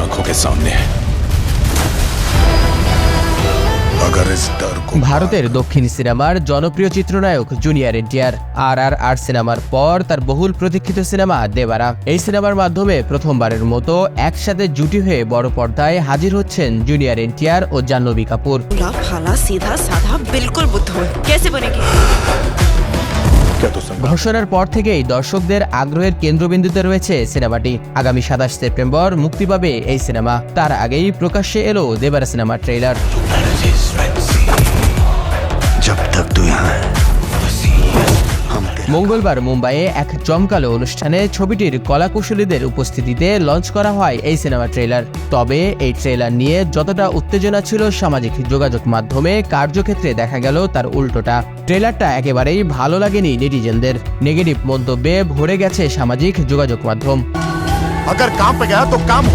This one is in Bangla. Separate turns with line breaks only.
आंखों के सामने है अगर इस डर को
ভারতের দক্ষিণ সিনেমার জনপ্রিয় চিত্রনায়ক জুনিয়র এনটিআর আর আর আর সিনেমার পর তার বহুল প্রতীক্ষিত সিনেমা দেবারা এই সিনেমার মাধ্যমে প্রথমবারের মতো একসাথে জুটি হয়ে বড় পর্দায় হাজির হচ্ছেন জুনিয়র এনটিআর ও জাহ্নবী কাপুর ঘোষণার পর থেকেই দর্শকদের আগ্রহের কেন্দ্রবিন্দুতে রয়েছে সিনেমাটি। আগামী সাতাশ সেপ্টেম্বর মুক্তি পাবে এই সিনেমা। তার আগেই প্রকাশ্যে এলো দেবার সিনেমার ট্রেলার মঙ্গলবার মুম্বাইয়ে এক জমকালো অনুষ্ঠানে ছবিটির কলাকুশলীদের উপস্থিতিতে লঞ্চ করা হয় এই সিনেমা ট্রেলার তবে এই ট্রেলার নিয়ে যতটা উত্তেজনা ছিল সামাজিক যোগাযোগ মাধ্যমে কার্যক্ষেত্রে দেখা গেল তার উল্টোটা ট্রেলারটা একেবারেই ভালো লাগেনি নেটিজেনদের নেগেটিভ মন্তব্যে ভরে গেছে সামাজিক যোগাযোগ মাধ্যম
अगर काम पे गया तो काम हो